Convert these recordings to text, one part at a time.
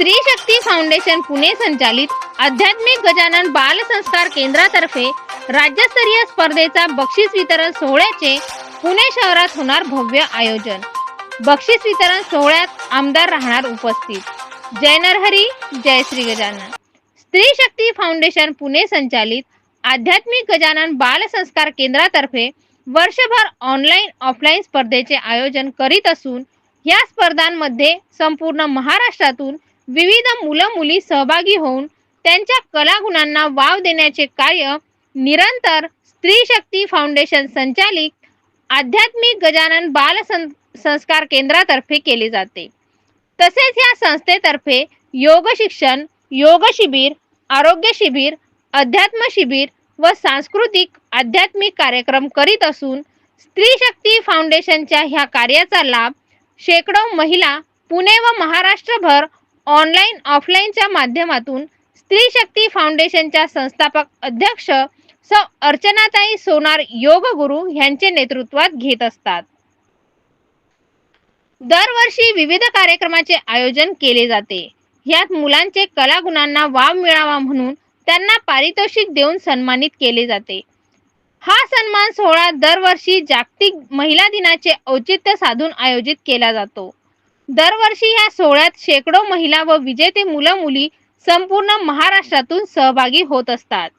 स्त्री शक्ती फाउंडेशन पुणे संचालित आध्यात्मिक गजानन बाल संस्कार केंद्रातर्फे राज्यस्तरीय स्पर्धेचा बक्षीस वितरण सोहळ्याचे पुणे शहरात होणार भव्य आयोजन. बक्षीस वितरण सोहळ्यात आमदार राहणार उपस्थित. जय नरहरी जय श्री गजानन. स्त्री शक्ती फाउंडेशन पुणे संचालित आध्यात्मिक गजानन बाल संस्कार केंद्रातर्फे वर्षभर ऑनलाईन ऑफलाईन स्पर्धेचे आयोजन करीत असून या स्पर्धांमध्ये संपूर्ण महाराष्ट्रातून विविध मुलं मुली सहभागी होऊन त्यांच्या कलागुणांना वाव देण्याचे कार्य निरंतर स्त्री शक्ती फाउंडेशन संचालित आध्यात्मिक गजानन बाल संस्कार केंद्रातर्फे केले जाते. तसेच या संस्थेतर्फे योग शिक्षण योग शिबिर आरोग्य शिबिर अध्यात्म शिबिर व सांस्कृतिक आध्यात्मिक कार्यक्रम करीत असून स्त्री शक्ती फाउंडेशनच्या ह्या कार्याचा लाभ शेकडो महिला पुणे व महाराष्ट्रभर ऑनलाईन ऑफलाईनच्या माध्यमातून स्त्री शक्ती फाउंडेशनच्या संस्थापक अध्यक्ष सौ. अर्चनाताई सोनार योग गुरु यांचे नेतृत्वात घेत असतात. दरवर्षी विविध कार्यक्रमाचे आयोजन केले जाते. यात मुलांचे कलागुणांना वाव मिळावा म्हणून त्यांना पारितोषिक देऊन सन्मानित केले जाते. हा सन्मान सोहळा दरवर्षी जागतिक महिला दिनाचे औचित्य साधून आयोजित केला जातो. दरवर्षी या सोहळ्यात शेकडो महिला व विजेते मुलं मुली संपूर्ण महाराष्ट्रातून सहभागी होत असतात.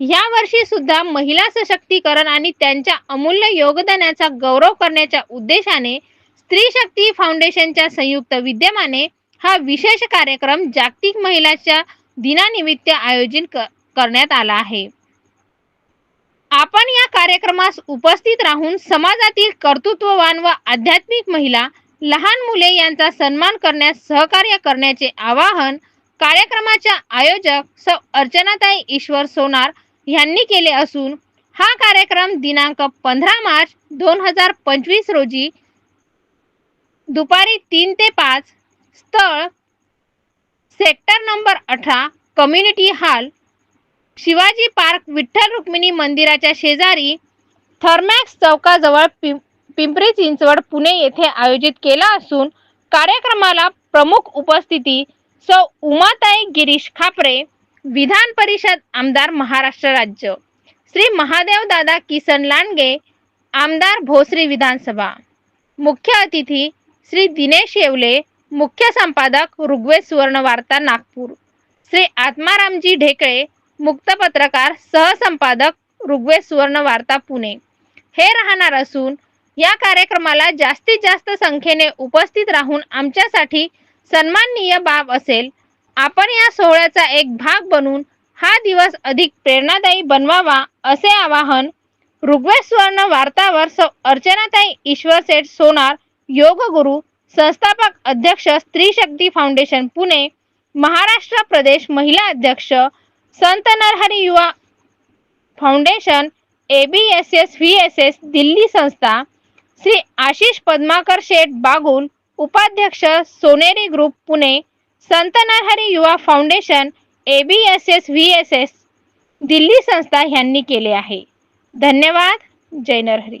या वर्षी सुद्धा महिला सशक्तीकरण आणि त्यांच्या अमूल्य योगदानाचा गौरव करण्याच्या उद्देशाने स्त्री शक्ती फाउंडेशनच्या संयुक्त विद्यमाने हा विशेष कार्यक्रम जागतिक महिलाच्या दिनानिमित्त आयोजित करण्यात आला आहे. आपण या कार्यक्रमास उपस्थित राहून समाजातील कर्तृत्ववान व आध्यात्मिक महिला लहान मुले यांचा सन्मान करण्यास सहकार्य करण्याचे आवाहन कार्यक्रमाच्या आयोजक सौ अर्चनाताई ईश्वर सोनार यांनी केले असून हा कार्यक्रम दिनांक पंधरा मार्च दोन हजार पंचवीस रोजी दुपारी तीन ते पाच स्थळ सेक्टर नंबर अठरा community hall Shivaji park Vitthal Rukmini मंदिराच्या शेजारी थर्मॅक्स चौकाजवळ पिं पिंपरी चिंचवड पुणे येथे आयोजित केला असून कार्यक्रमाला प्रमुख उपस्थिती सौ. उमाताई गिरीश खापरे विधान परिषद आमदार महाराष्ट्र राज्य श्री महादेव दादा किसन लांडगे आमदार भोसरी विधानसभा. मुख्य अतिथी श्री दिनेश येवले मुख्य संपादक ऋग्वेद सुवर्णवार्ता नागपूर. श्री आत्मारामजी ढेकळे मुक्त पत्रकार सहसंपादक ऋग्वेद सुवर्णवार्ता पुणे. हे राहणार असून या कार्यक्रमाला जास्तीत जास्त संख्येने उपस्थित राहून आमच्यासाठी सन्माननीय बाब असेल. आपण या सोहळ्याचा एक भाग बनून हा दिवस अधिक प्रेरणादायी बनवावा असे आवाहन ऋग्वेद वार्तावर सौ अर्चनाताई ईश्वर सेठ सोनार योग गुरु संस्थापक अध्यक्ष स्त्री शक्ती फाउंडेशन पुणे महाराष्ट्र प्रदेश महिला अध्यक्ष Sant Narhari Yuva foundation A B S S V S S Delhi संस्था श्री आशिष पद्माकर शेठ बागुल उपाध्यक्ष सोनेरी group Pune Sant Narhari Yuva foundation A B S S V S S Delhi संस्था यांनी केले आहे. धन्यवाद. जय नरहरी.